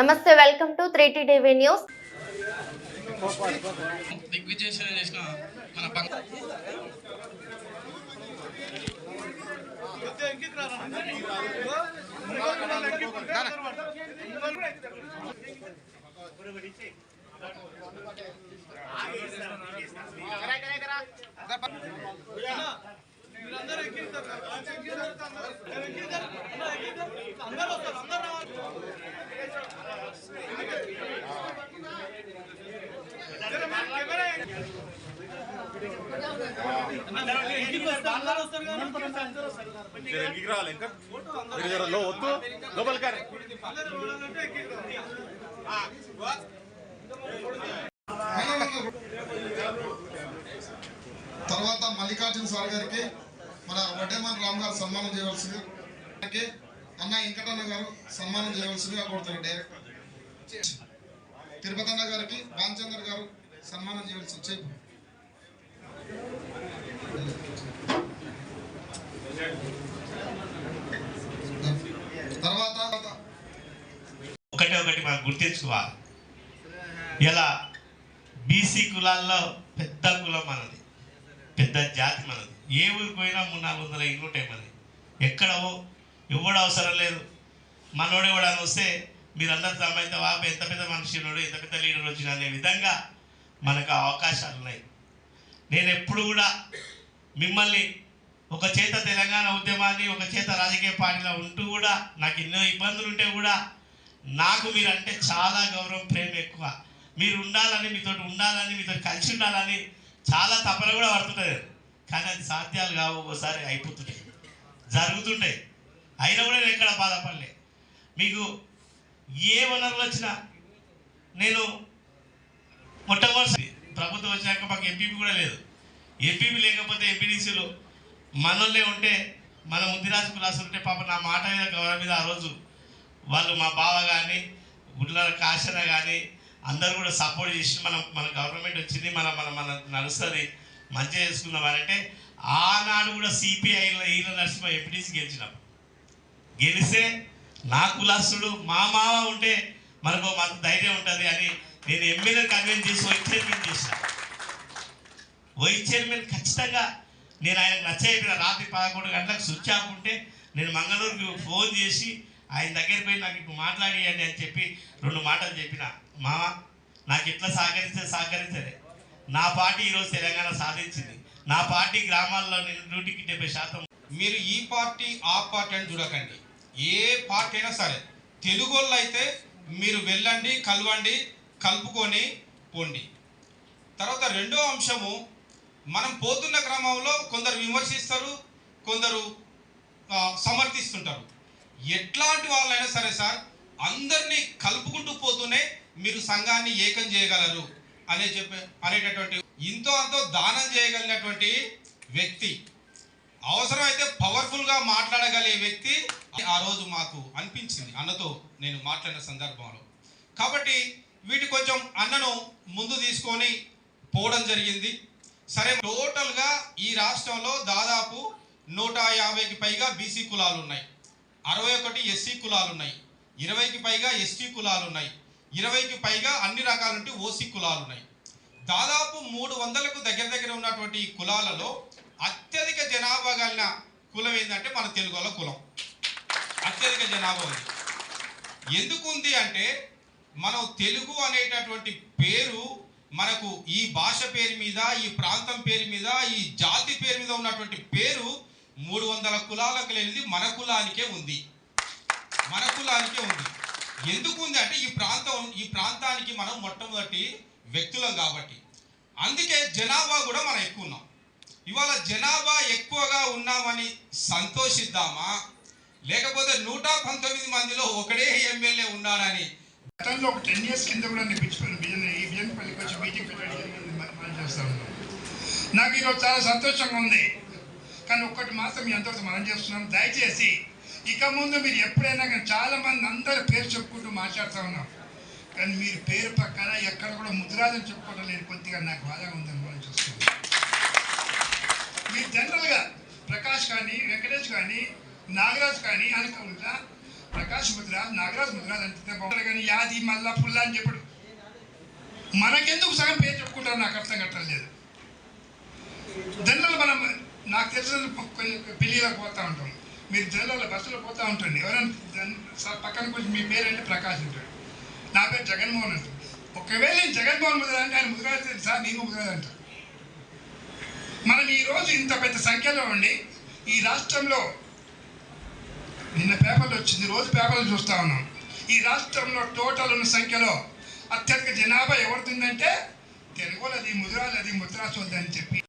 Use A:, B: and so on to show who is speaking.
A: నమస్తే welcome to three TV news
B: దిగ్విజయం చేసిన
C: ఇంటికి రావాలి ఇంకా లో వద్దు లోపలికి రా.
D: తర్వాత మల్లికార్జున సార్ గారికి మన వడ్డేమన్ రామ్ గారు సన్మానం చేయవలసింది. అన్న వెంకటన్న గారు సన్మానం చేయవలసిందిగా కోరుతారు డైరెక్ట్ తిరుపతి అన్న గారికి భాన్చంద్ర గారు సన్మానం చేయవలసి చెప్పు. తర్వాత
E: ఒకటి ఒకటి మనం గుర్తించుకోవాలి. ఇలా బీసీ కులాల్లో పెద్ద కులం మనది పెద్ద జాతి మనది. ఏ ఊరికి పోయినా మూడు నాలుగు వందల ఇల్లు ఉంటాయి మనది. ఎక్కడవో ఎవడు అవసరం లేదు. మనోడు ఎవడని వస్తే మీరందరూ తమైతే బాబు ఎంత పెద్ద మనిషి ఉన్నాడు ఎంత పెద్ద లీడర్ వచ్చిన అనే విధంగా మనకు అవకాశాలు ఉన్నాయి. నేను ఎప్పుడు కూడా మిమ్మల్ని ఒక చేత తెలంగాణ ఉద్యమాన్ని ఒక చేత రాజకీయ పార్టీలో ఉంటూ కూడా నాకు ఎన్నో ఇబ్బందులు ఉంటే కూడా నాకు మీరంటే చాలా గౌరవం ప్రేమ ఎక్కువ. మీరు ఉండాలని మీతో ఉండాలని మీతో కలిసి ఉండాలని చాలా తపన కూడా పడుతుంటుంది. కానీ అది సాధ్యాలు కావు ఒకసారి అయిపోతుంటాయి. జరుగుతుంటాయి. అయినా కూడా నేను ఎక్కడ బాధపడలే. మీకు ఏ వనరులు వచ్చినా నేను మొట్టమొదటి ప్రభుత్వం వచ్చినాక మాకు ఎంపీపీ కూడా లేదు. ఎంపీపీ లేకపోతే ఎంపీడీసీలో మనోళ్ళే ఉంటే మన ముద్దిరాజు కులాసులు ఉంటే పాప నా మాట మీద గౌరవం మీద ఆ రోజు వాళ్ళు మా బావ కానీ గుడ్ల కాశన కానీ అందరూ కూడా సపోర్ట్ చేసి మనం మన గవర్నమెంట్ వచ్చింది మన మన మన నడుస్తుంది మంచిగా చేసుకుందాం అని అంటే ఆనాడు కూడా సిపిఐలో ఈయన నరసింహ ఎంపీటీసీ గెలిచినాం. గెలిస్తే నా కులాసుడు మా మామ ఉంటే మనకు మనకు ధైర్యం ఉంటుంది అని నేను ఎమ్మెల్యే కన్వీన్ చేసి వైస్ చైర్మన్ చేసిన. వైస్ చైర్మన్ ఖచ్చితంగా నేను ఆయనకు నచ్చయిపోయిన రాత్రి పదకొండు గంటలకు స్విచ్ ఆఫ్ ఉంటే నేను మంగళూరుకి ఫోన్ చేసి ఆయన దగ్గర పోయి నాకు ఇప్పుడు మాట్లాడియండి అని చెప్పి రెండు మాటలు చెప్పిన. మామ నాకు ఎట్లా సహకరిస్తే సహకరించలే నా పార్టీ ఈరోజు తెలంగాణ సాధించింది. నా పార్టీ గ్రామాల్లో నేను నూటికి డెబ్బై శాతం
F: మీరు ఈ పార్టీ ఆ పార్టీ అని చూడకండి. ఏ పార్టీ అయినా సరే తెలుగు అయితే మీరు వెళ్ళండి కలవండి కలుపుకొని పోండి. తర్వాత రెండో అంశము మనం పోతున్న క్రమంలో కొందరు విమర్శిస్తారు కొందరు సమర్థిస్తుంటారు. ఎట్లాంటి వాళ్ళైనా సరే సార్ అందరినీ కలుపుకుంటూ పోతూనే మీరు సంఘాన్ని ఏకం చేయగలరు అనే చెప్పే అనేటటువంటి ఇంతో అంతో దానం చేయగలిగినటువంటి వ్యక్తి అవసరమైతే పవర్ఫుల్గా మాట్లాడగలిగే వ్యక్తి ఆ రోజు మాకు అనిపించింది అన్నతో నేను మాట్లాడిన సందర్భంలో. కాబట్టి వీటి కొంచెం అన్నను ముందు తీసుకొని పోవడం జరిగింది. సరే టోటల్గా ఈ రాష్ట్రంలో దాదాపు నూట యాభైకి పైగా బీసీ కులాలు ఉన్నాయి అరవై ఒకటి ఎస్సీ కులాలు ఉన్నాయి ఇరవైకి పైగా ఎస్టీ కులాలు ఉన్నాయి ఇరవైకి పైగా అన్ని రకాలంటే ఓసీ కులాలు ఉన్నాయి దాదాపు మూడు వందలకు దగ్గర దగ్గర ఉన్నటువంటి ఈ కులాలలో అత్యధిక జనాభా కలిగిన కులం ఏంటంటే మన తెలుగు వాళ్ళ కులం. అత్యధిక జనాభా ఉంది. ఎందుకు ఉంది అంటే మనం తెలుగు అనేటటువంటి పేరు మనకు ఈ భాష పేరు మీద ఈ ప్రాంతం పేరు మీద ఈ జాతి పేరు మీద ఉన్నటువంటి పేరు మూడు వందల కులాలకు లేనిది మన కులానికే ఉంది. మన కులానికే ఉంది. ఎందుకు ఉంది అంటే ఈ ప్రాంతం ఈ ప్రాంతానికి మనం మొట్టమొదటి వ్యక్తులం కాబట్టి. అందుకే జనాభా కూడా మనం ఎక్కువ ఉన్నాం. ఇవాళ జనాభా ఎక్కువగా ఉన్నామని సంతోషిద్దామా? లేకపోతే నూట పంతొమ్మిది మందిలో ఒకడే ఎమ్మెల్యే ఉన్నాడని
G: గతంలో ఒక టెన్ ఇయర్స్ కింద కూడా నేను పిచ్చిపోయిన వచ్చి మీటింగ్ నాకు ఈరోజు చాలా సంతోషంగా ఉంది. కానీ ఒక్కటి మాత్రం మీ అందరితో మనం చేస్తున్నాం. దయచేసి ఇక ముందు మీరు ఎప్పుడైనా కానీ చాలా మంది అందరి పేరు చెప్పుకుంటూ మాట్లాడుతూ ఉన్నాం. కానీ మీరు పేరు పక్కన ఎక్కడ కూడా ముద్రాజని చెప్పుకోవడం లేదు. కొద్దిగా నాకు బాధగా ఉందని మనం చూస్తున్నాం. మీరు జనరల్గా ప్రకాష్ కానీ వెంకటేష్ కానీ నాగరాజ్ కానీ అనుకోకుండా ప్రకాష్ ప్రకాష్ ముద్రాజ్ నాగరాజ్ ముద్రాజ్ అంటే బాగుంటారు కానీ యాది మల్లా పుల్ల అని చెప్పి మనకెందుకు సగం పేరు చెప్పుకుంటారు నాకు అర్థం కట్టలేదు జనరల్ మనం నాకు తెలిసిన కొన్ని పెళ్ళిళ్ళకి పోతూ ఉంటాం. మీరు జనరల్ బస్సులో పోతూ ఉంటుంది ఎవరైనా సార్ పక్కన కొంచెం మీ పేరు అంటే ప్రకాష్ ఉంటాడు నా పేరు జగన్మోహన్ అంటారు ఒకవేళ నేను జగన్మోహన్ ముద్రాజ్ అంటే ఆయన ముద్రాజ్ సార్ నేను ముద్రాజ్ అంటారు మనం ఈరోజు ఇంత పెద్ద సంఖ్యలో ఉండి ఈ రాష్ట్రంలో నిన్న పేపర్లు వచ్చింది రోజు పేపర్లు చూస్తూ ఉన్నాం. ఈ రాష్ట్రంలో టోటల్ ఉన్న సంఖ్యలో అత్యధిక జనాభా ఎవరిదిందంటే తెలుగులది ముద్రాలది ముద్రాసోది అని చెప్పి